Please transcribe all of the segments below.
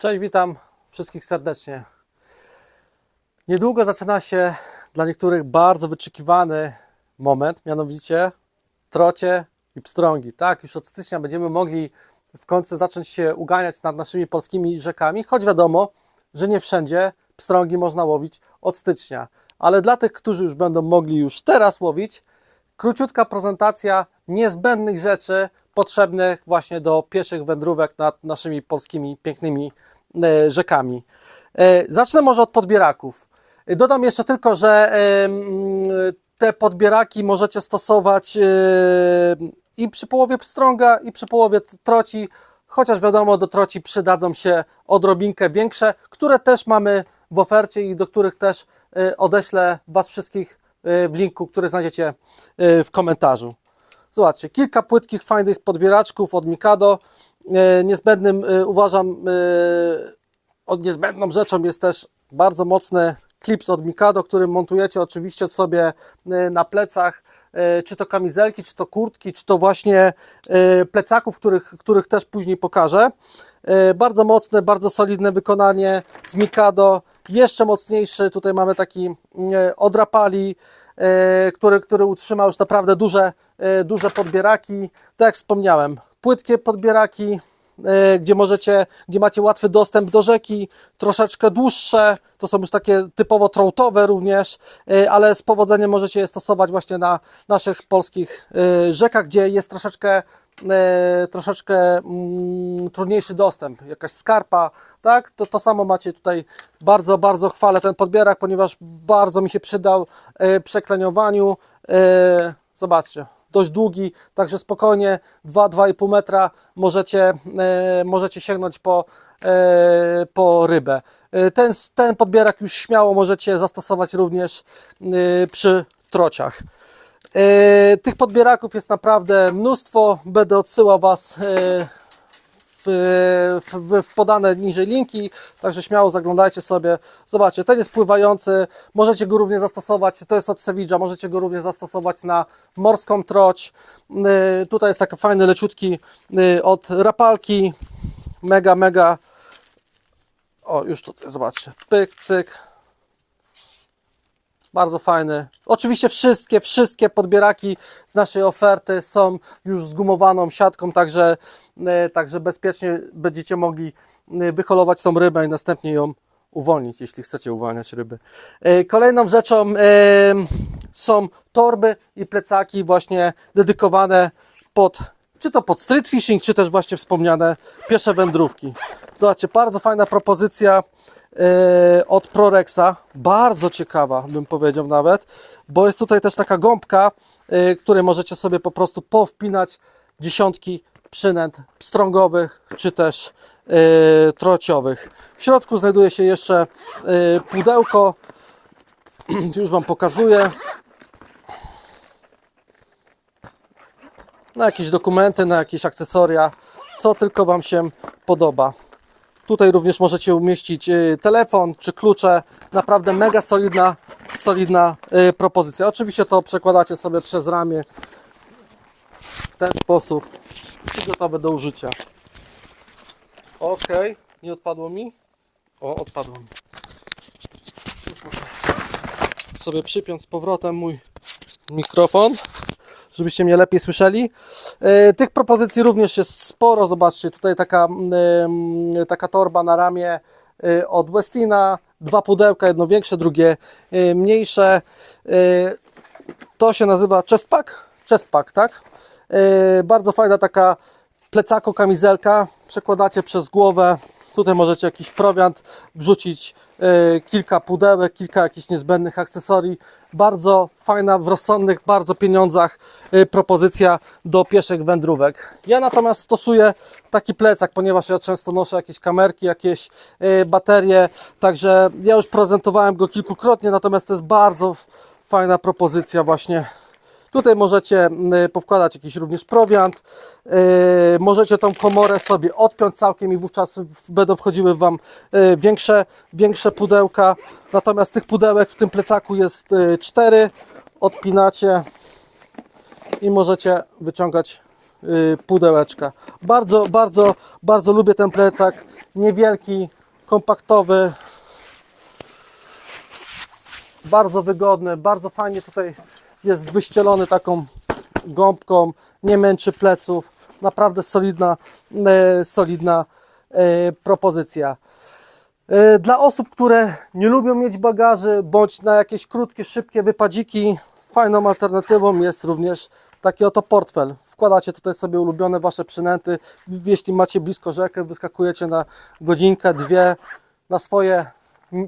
Cześć, witam wszystkich serdecznie. Niedługo zaczyna się dla niektórych bardzo wyczekiwany moment, mianowicie trocie i pstrągi. Tak, już od stycznia będziemy mogli w końcu zacząć się uganiać nad naszymi polskimi rzekami, choć wiadomo, że nie wszędzie pstrągi można łowić od stycznia. Ale dla tych, którzy już będą mogli już teraz łowić, króciutka prezentacja niezbędnych rzeczy potrzebnych właśnie do pieszych wędrówek nad naszymi polskimi pięknymi e, rzekami. E, Zacznę może od podbieraków. Dodam jeszcze tylko, że e, te podbieraki możecie stosować i przy połowie pstrąga, i przy połowie troci, chociaż wiadomo, do troci przydadzą się odrobinkę większe, które też mamy w ofercie i do których też odeślę Was wszystkich w linku, który znajdziecie w komentarzu. Zobaczcie, kilka płytkich, fajnych podbieraczków od Mikado. E, Niezbędnym e, uważam, e, od niezbędną rzeczą jest też bardzo mocny klips od Mikado, który montujecie oczywiście sobie na plecach, czy to kamizelki, czy to kurtki, czy to właśnie plecaków, których, których też później pokażę. Bardzo mocne, bardzo solidne wykonanie z Mikado. Jeszcze mocniejszy, tutaj mamy taki odrapali, który, który utrzymał już naprawdę duże, duże podbieraki. Tak jak wspomniałem, płytkie podbieraki, e, gdzie możecie, gdzie macie łatwy dostęp do rzeki, troszeczkę dłuższe, to są już takie typowo trątowe również, e, ale z powodzeniem możecie je stosować właśnie na naszych polskich e, rzekach, gdzie jest troszeczkę e, troszeczkę mm, trudniejszy dostęp, jakaś skarpa, tak? To, to samo macie tutaj, bardzo, bardzo chwalę ten podbierak, ponieważ bardzo mi się przydał e, przekleniowaniu. E, zobaczcie, dość długi, także spokojnie 2-2,5 metra możecie, e, możecie sięgnąć po, e, po rybę. E, Ten, ten podbierak już śmiało możecie zastosować również przy trociach. Tych podbieraków jest naprawdę mnóstwo. Będę odsyłał Was w, w, podane niżej linki, także śmiało zaglądajcie sobie. Zobaczcie, ten jest pływający, możecie go również zastosować, to jest od Sevilla, możecie go również zastosować na morską troć. E, Tutaj jest taki fajny, leciutki e, od rapalki, mega, mega. O, już tutaj, zobaczcie, pyk, cyk, bardzo fajny. Oczywiście wszystkie, wszystkie podbieraki z naszej oferty są już z gumowaną siatką, także, e, także bezpiecznie będziecie mogli e, wyholować tą rybę i następnie ją uwolnić, jeśli chcecie uwalniać ryby. E, Kolejną rzeczą są torby i plecaki właśnie dedykowane pod czy to pod street fishing, czy też właśnie wspomniane piesze wędrówki. Zobaczcie, bardzo fajna propozycja e, od Prorexa, bardzo ciekawa bym powiedział nawet, bo jest tutaj też taka gąbka, e, której możecie sobie po prostu powpinać dziesiątki przynęt pstrągowych, czy też e, trociowych. W środku znajduje się jeszcze e, pudełko, już Wam pokazuję. Na jakieś dokumenty, na jakieś akcesoria, co tylko Wam się podoba. Tutaj również możecie umieścić y, telefon czy klucze. Naprawdę mega solidna, solidna y, propozycja. Oczywiście to przekładacie sobie przez ramię w ten sposób i gotowe do użycia. Ok, nie odpadło mi? O, odpadło mi. Sobie przypiąć z powrotem mój mikrofon żebyście mnie lepiej słyszeli. E, Tych propozycji również jest sporo. Zobaczcie, tutaj taka, mm, taka torba na ramię e, od Westina. Dwa pudełka, jedno większe, drugie e, mniejsze. E, To się nazywa chestpack. Chestpack, tak? E, Bardzo fajna taka plecako kamizelka. Przekładacie przez głowę. Tutaj możecie jakiś prowiant wrzucić, e, kilka pudełek, kilka jakichś niezbędnych akcesorii. Bardzo fajna, w rozsądnych bardzo pieniądzach e, propozycja do pieszych wędrówek. Ja natomiast stosuję taki plecak, ponieważ ja często noszę jakieś kamerki, jakieś e, baterie, także ja już prezentowałem go kilkukrotnie, natomiast to jest bardzo fajna propozycja właśnie Tutaj możecie mm, powkładać jakiś również prowiant. Yy, Możecie tą komorę sobie odpiąć całkiem i wówczas będą wchodziły Wam yy, większe, większe pudełka. Natomiast tych pudełek w tym plecaku jest cztery. Odpinacie i możecie wyciągać pudełeczka. Bardzo, bardzo, bardzo lubię ten plecak. niewielki, kompaktowy, bardzo wygodny, bardzo fajnie tutaj jest wyścielony taką gąbką, nie męczy pleców, naprawdę solidna, e, solidna e, propozycja. E, Dla osób, które nie lubią mieć bagaży, bądź na jakieś krótkie, szybkie wypadziki, fajną alternatywą jest również taki oto portfel. Wkładacie tutaj sobie ulubione Wasze przynęty. Jeśli macie blisko rzekę, wyskakujecie na godzinkę, dwie na swoje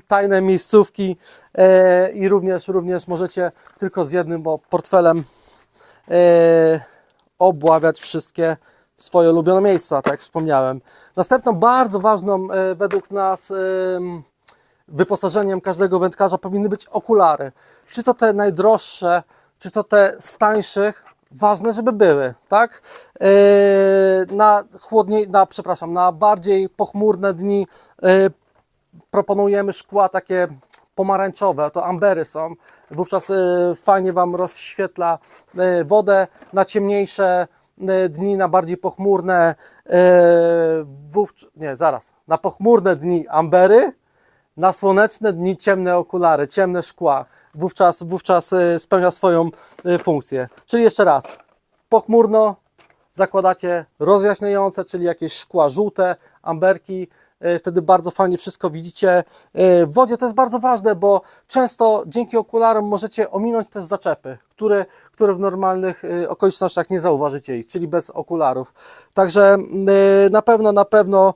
tajne miejscówki e, i również, również możecie tylko z jednym bo portfelem e, obławiać wszystkie swoje ulubione miejsca, tak jak wspomniałem. Następną bardzo ważną e, według nas em, wyposażeniem każdego wędkarza powinny być okulary. Czy to te najdroższe, czy to te z tańszych, ważne, żeby były, tak? Na chłodniej, na, przepraszam, na bardziej pochmurne dni proponujemy szkła takie pomarańczowe, to ambery są. Wówczas e, fajnie Wam rozświetla e, wodę. Na ciemniejsze e, dni, na bardziej pochmurne, e, wówcz... nie, zaraz, na pochmurne dni ambery, na słoneczne dni ciemne okulary, ciemne szkła. Wówczas, wówczas spełnia swoją funkcję. Czyli jeszcze raz, pochmurno zakładacie rozjaśniające, czyli jakieś szkła żółte, amberki. E, Wtedy bardzo fajnie wszystko widzicie. E, W wodzie to jest bardzo ważne, bo często dzięki okularom możecie ominąć te zaczepy, które, które w normalnych e, okolicznościach nie zauważycie ich, czyli bez okularów. Także na pewno, na pewno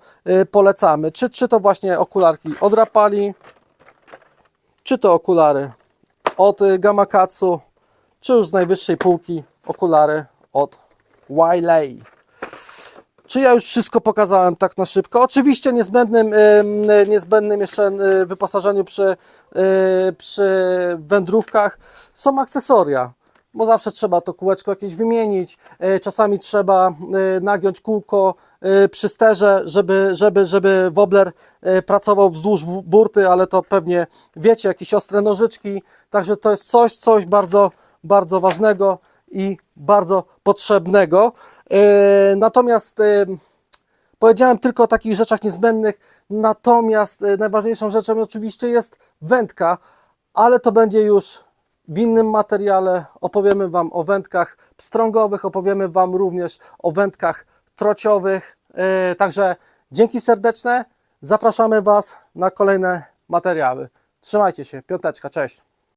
polecamy. Czy, czy to właśnie okularki od Rapali, czy to okulary od Gamakatsu, czy już z najwyższej półki okulary od Wiley. Czy ja już wszystko pokazałem tak na szybko? Oczywiście niezbędnym, ym, niezbędnym jeszcze wyposażeniu przy, y, przy wędrówkach są akcesoria. Bo zawsze trzeba to kółeczko jakieś wymienić, y, czasami trzeba y, nagiąć kółko przy sterze, żeby, żeby, żeby wobbler y, pracował wzdłuż burty, ale to pewnie wiecie, jakieś ostre nożyczki. Także to jest coś, coś bardzo, bardzo ważnego i bardzo potrzebnego. E, Natomiast e, powiedziałem tylko o takich rzeczach niezbędnych, natomiast e, najważniejszą rzeczą oczywiście jest wędka, ale to będzie już w innym materiale. Opowiemy Wam o wędkach pstrągowych, opowiemy Wam również o wędkach trociowych. Także dzięki serdeczne, zapraszamy Was na kolejne materiały. Trzymajcie się, piąteczka, cześć.